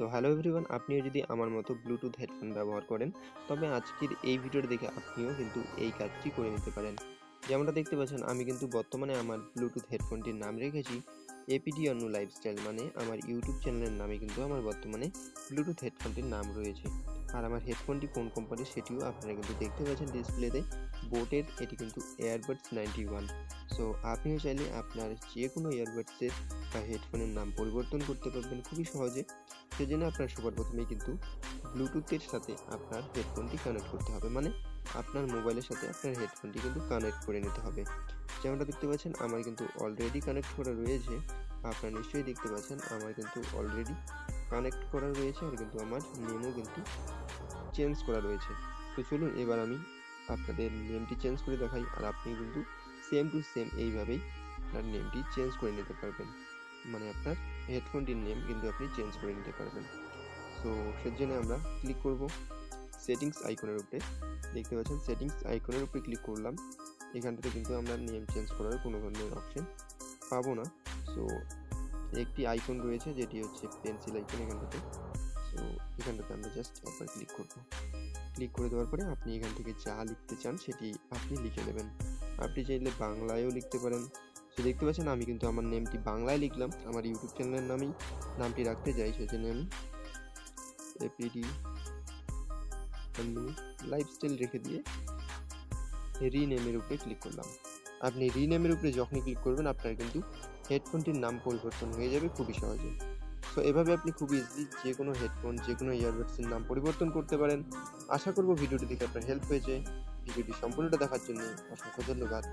So hello everyone, আপনিও যদি আমার মতো ব্লুটুথ হেডফোন ব্যবহার করেন, তবে আজকের এই ভিডিওটা দেখে আপনিও কিন্তু এই কাজটি করে নিতে পারেন। যেমনটা দেখতে পাচ্ছেন, আমি কিন্তু বর্তমানে আমার ব্লুটুথ হেডফোনটির নাম রেখেছি এপিডি অন্য লাইফস্টাইল মানে আমার ইউটিউব চ্যানেলের নামে কিন্তু আমার বর্তমানে ব্লুটুথ হেডফোনটির নাম রয়েছে। আর আমার হেডফোনটি কোন কোম্পানির সেটিও আপনারা কিন্তু দেখতে পাচ্ছেন ডিসপ্লেতে বোটের এটি কিন্তু এয়ারবাডস নাইনটি ওয়ান সো আপনিও চাইলে আপনার যে কোনো ইয়ারবাডসের বা হেডফোনের নাম পরিবর্তন করতে পারবেন খুবই সহজে। সেজন্য আপনার সবার প্রথমেই কিন্তু ব্লুটুথের সাথে আপনার হেডফোনটি কানেক্ট করতে হবে। মানে আপনার মোবাইলের সাথে আপনার হেডফোনটি কিন্তু কানেক্ট করে নিতে হবে। যেমনটা দেখতে পাচ্ছেন, আমার কিন্তু অলরেডি কানেক্ট করা রয়েছে। আপনারা নিশ্চয়ই দেখতে পাচ্ছেন, আমার কিন্তু অলরেডি কানেক্ট করা রয়েছে আর কিন্তু আমার নেমও কিন্তু চেঞ্জ করা রয়েছে। তো চলুন, এবার আমি আপনাদের নেমটি চেঞ্জ করে দেখাই আর আপনি কিন্তু সেম টু সেম এইভাবেই আপনার নেমটি চেঞ্জ করে নিতে পারবেন। মানে আপনার হেডফোনটির নেম কিন্তু আপনি চেঞ্জ করে নিতে পারবেন। সো সেজন্য আমরা ক্লিক করব সেটিংস আইকনের উপরে। দেখতে পাচ্ছেন সেটিংস আইকনের উপরে ক্লিক করলাম। এখানটাতে কিন্তু আমরা নেম চেঞ্জ করার কোনো ধরনের অপশন পাবো না। সো একটি আইকন রয়েছে, যেটি হচ্ছে পেন্সিল আইকন এখানটাতে সো এখানটাতে আমরা জাস্ট একবার ক্লিক করব। ক্লিক করে দেওয়ার পরে আপনি এখান থেকে যা লিখতে চান, সেটি আপনি লিখে নেবেন আপনি চাইলে বাংলায়ও লিখতে পারেন। সো দেখতে পাচ্ছেন আমি কিন্তু আমার নেমটি বাংলায় লিখলাম। আমার ইউটিউব চ্যানেলের নামেই নামটি রাখতে চাই সেজন্য আমি এপিডি লাইফস্টাইল রেখে দিয়ে রিনেমের উপরে ক্লিক করলাম। আপনি রিনেমের উপরে যখনই ক্লিক করবেন, আপনার কিন্তু হেডফোনটির নাম পরিবর্তন হয়ে যাবে খুবই সহজে। সো এভাবে আপনি খুব ইজিলি যে কোনো হেডফোন যে কোনো ইয়ারবাডসের নাম পরিবর্তন করতে পারেন। আশা করব ভিডিওটি দেখে আপনার হেল্প হয়েছে। ভিডিওটি সম্পূর্ণটা দেখার জন্য অসংখ্য ধন্যবাদ।